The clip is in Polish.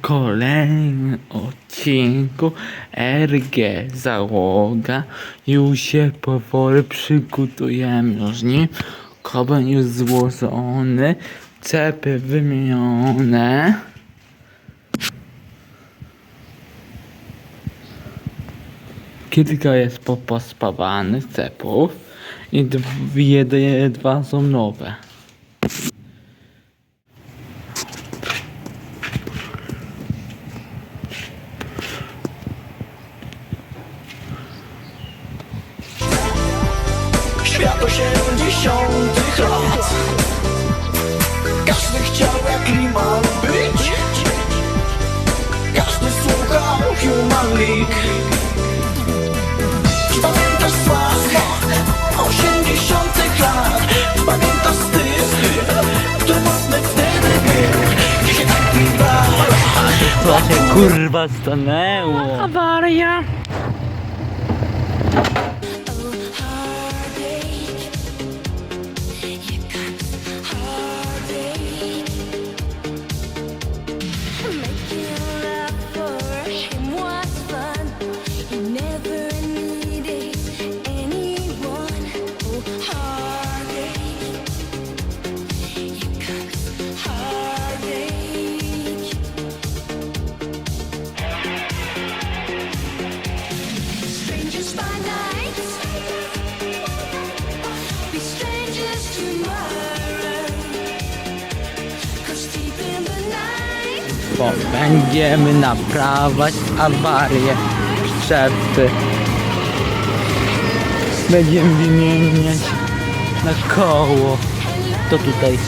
kolejnym odcinku RG Załoga. Już się powoli przygotujemy już nim. Już złożony, cepy wymienione. Kilka jest po- pospawanych cepów i dwie, dwa są nowe. Świat osiemdziesiątych lat. Każdy chciał jak Liman być. Każdy słuchał Human League. Pamiętasz sławę osiemdziesiątych lat? Pamiętasz styl, który modny wtedy był Gdzie się taki bał Co się kurwa stanęło? Awaria! Bo będziemy naprawiać awarię szczepy. Będziemy wymieniać na koło. To tutaj